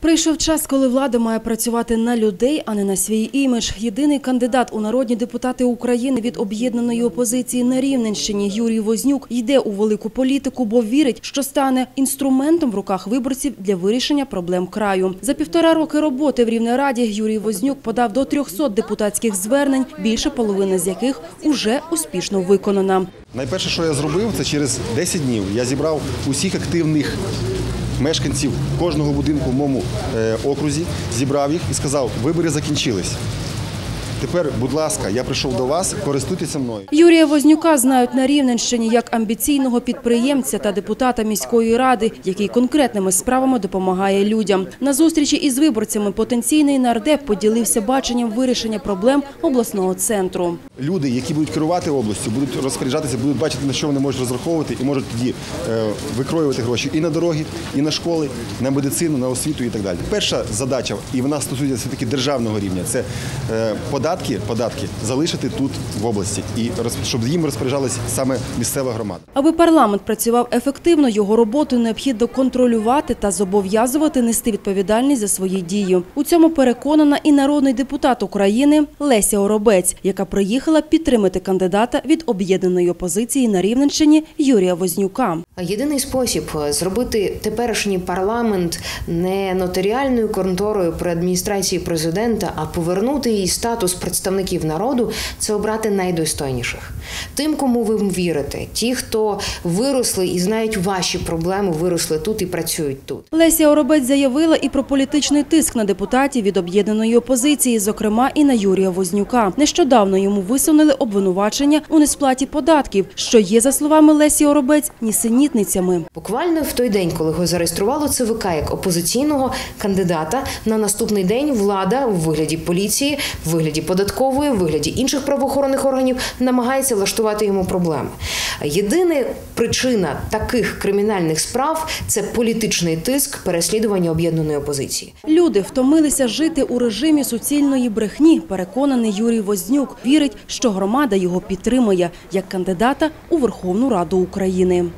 Прийшов час, коли влада має працювати на людей, а не на свій імідж. Єдиний кандидат у народні депутати України від об'єднаної опозиції на Рівненщині Юрій Вознюк йде у велику політику, бо вірить, що стане інструментом в руках виборців для вирішення проблем краю. За півтора роки роботи в Рівнераді Юрій Вознюк подав до 300 депутатських звернень, більше половини з яких уже успішно виконана. Найперше, що я зробив, це через 10 днів я зібрав усіх активних мешканців кожного будинку в моєму е, окрузі, зібрав їх і сказав, вибори закінчились. Тепер, будь ласка, я прийшов до вас, користуйтеся мною. Юрія Вознюка знають на Рівненщині як амбіційного підприємця та депутата міської ради, який конкретними справами допомагає людям. На зустрічі із виборцями потенційний нардеп поділився баченням вирішення проблем обласного центру. Люди, які будуть керувати областю, будуть розпоряджатися, будуть бачити, на що вони можуть розраховувати і можуть тоді е, викроювати гроші і на дороги, і на школи, на медицину, на освіту і так далі. Перша задача, і вона стосується все-таки державного рівня, це е, податки, податки залишити тут в області, і роз- щоб їм розпоряджалась саме місцева громада. Аби парламент працював ефективно, його роботу необхідно контролювати та зобов'язувати нести відповідальність за свої дії. У цьому переконана і народний депутат України Леся Оробець, яка приїхала підтримати кандидата від об'єднаної опозиції на Рівненщині Юрія Вознюка. Єдиний спосіб е, зробити теперішній парламент не нотаріальною конторою при адміністрації президента, а повернути їй статус представників народу це обрати найдостойніших. Тим, кому ви вірите, ті, хто виросли і знають ваші проблеми, виросли тут і працюють тут. Леся Оробець заявила і про політичний тиск на депутатів від об'єднаної опозиції, зокрема і на Юрія Вознюка. Нещодавно йому висунули обвинувачення у несплаті податків, що є, за словами Лесі Оробець, нісенітницями. Буквально в той день, коли його зареєструвало ЦВК як опозиційного кандидата, на наступний день влада в вигляді поліції, в вигляді податкової, в вигляді інших правоохоронних органів намагається влаштувати йому проблеми. Єдина причина таких кримінальних справ це політичний тиск переслідування об'єднаної опозиції. Люди втомилися жити у режимі суцільної брехні. Переконаний Юрій Вознюк вірить, що громада його підтримує як кандидата у Верховну Раду України.